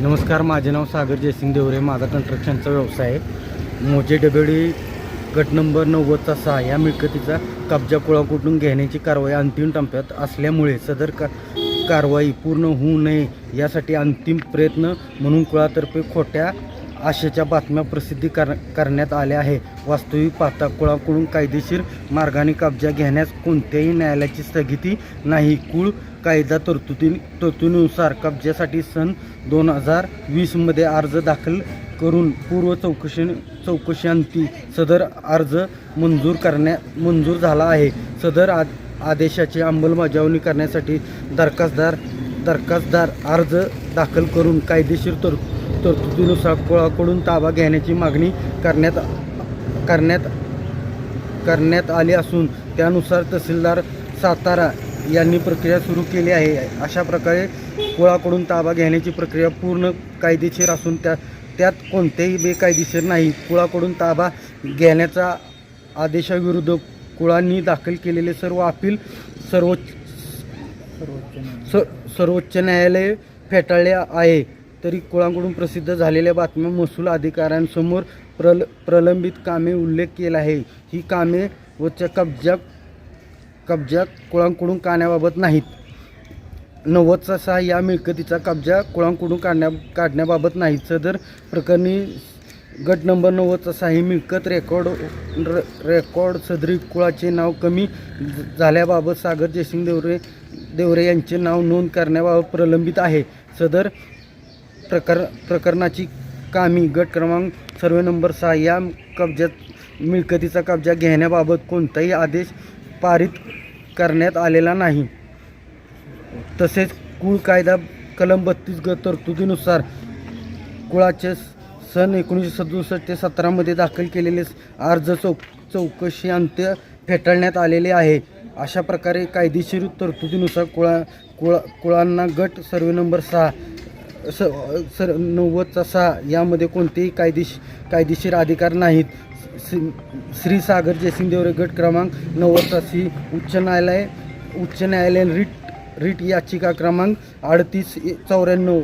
नमस्कार माझे नाव सागर जयसिंग देवरे माझा कन्स्ट्रक्शनचा व्यवसाय आहे. मोजे डबेडी गट नंबर नव्वदचा सहा या मिळकतीचा कब्जा कुळाकुटून घेण्याची कारवाई अंतिम टप्प्यात असल्यामुळे सदर का कारवाई पूर्ण होऊ नये यासाठी अंतिम प्रयत्न म्हणून कुळातर्फे खोट्या आशेच्या बातम्या प्रसिद्धी कर करण्यात आल्या आहे. वास्तविक पाहता कुळाकडून कायदेशीर मार्गाने कब्जा घेण्यास कोणत्याही न्यायालयाची स्थगिती नाही. कुळ कायदा तरतुदी तरतुदीनुसार कब्जासाठी सन दोन हजार वीसमध्ये अर्ज दाखल करून पूर्व चौकशी चौकशांती सदर अर्ज मंजूर करण्या मंजूर झाला आहे. सदर आ आदेशाची अंमलबजावणी करण्यासाठी दरखास्तदार दरखास्तदार अर्ज दाखल करून कायदेशीर तर तरतुदीनुसार कोळाकडून ताबा घेण्याची मागणी करण्यात करण्यात करण्यात आली असून त्यानुसार तहसीलदार सातारा यांनी प्रक्रिया सुरू केली आहे. अशा प्रकारे कुळाकडून ताबा घेण्याची प्रक्रिया पूर्ण कायदेशीर असून त्या त्यात कोणतेही बेकायदेशीर नाही. कुळाकडून ताबा घेण्याचा आदेशाविरुद्ध कुळांनी दाखल केलेले सर्व अपील सर्वोच्च स सर्वोच्च न्यायालय फेटाळले आहे. तरी कुळाकडून प्रसिद्ध झालेल्या बातम्या महसूल अधिकाऱ्यांसमोर प्रल प्रलंबित कामे उल्लेख केला आहे. ही कामे व च कब्जा कब्जा कुळांकडून काढण्याबाबत नाहीत. नव्वदचा सहा या मिळकतीचा कब्जा कुळांकडून काढण्या काढण्याबाबत नाहीत. सदर प्रकरणी गट नंबर नव्वदचा सहा ही मिळकत रेकॉर्ड र रेकॉर्ड सदरी कुळाचे नाव कमी झाल्याबाबत सागर जयसिंग देवरे देवरे यांचे नाव नोंद करण्याबाबत प्रलंबित आहे. सदर प्रकर प्रकरणाची कामी गट क्रमांक सर्वे नंबर सहा या कब्जात मिळकतीचा कब्जा घेण्याबाबत कोणताही आदेश पारित करण्यात आलेला नाही. तसेच कुळ कायदा कलम बत्तीस ग तरतुदीनुसार कुळाचे सन एकोणीसशे सदुसष्ट ते सतरामध्ये दाखल केलेले अर्ज चौक चौकशी अंत्य फेटाळण्यात आलेले आहे. अशा प्रकारे कायदेशीर तरतुदीनुसार कुळा कुळा कुळांना गट सर्वे नंबर सहा स सर नव्वदचा सहा यामध्ये कोणतेही कायदेश कायदेशीर अधिकार नाहीत. श्री श्री सागर जयसिंग देवरे गट क्रमांक नव्वदचा सी उच्च न्यायालय उच्च न्यायालयीन रिट रिट याचिका क्रमांक अडतीस चौऱ्याण्णव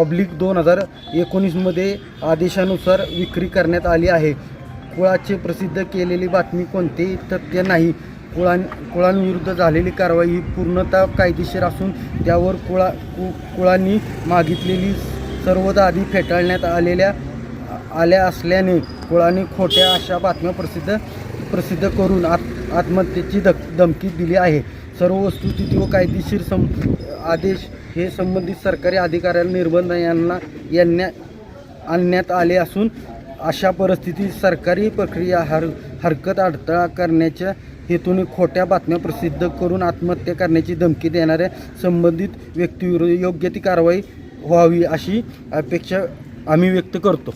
ऑब्लिक दोन हजार एकोणीसमध्ये आदेशानुसार विक्री करण्यात आली आहे. कुळाचे प्रसिद्ध केलेली बातमी कोणतेही तथ्य नाही. कुळां कुळांविरुद्ध झालेली कारवाई ही पूर्णतः कायदेशीर असून त्यावर कुळा कु कुळांनी मागितलेली सर्वदा आधी फेटाळण्यात आलेल्या आल्या असल्याने कुळाने खोट्या अशा बातम्या प्रसिद्ध प्रसिद्ध करून आत आत्महत्येची धक धमकी दिली आहे. सर्व वस्तुस्थिती व कायदेशीर सं आदेश हे संबंधित सरकारी अधिकाऱ्यांना निर्बंध यांना यांना आणण्यात आले असून अशा परिस्थितीत सरकारी प्रक्रिया हर हरकत अडथळा करण्याच्या हेतूने खोट्या बातम्या प्रसिद्ध करून आत्महत्या करण्याची धमकी देणाऱ्या संबंधित व्यक्तीविरुद्ध योग्य ती कारवाई व्हावी अशी अपेक्षा आम्ही व्यक्त करतो.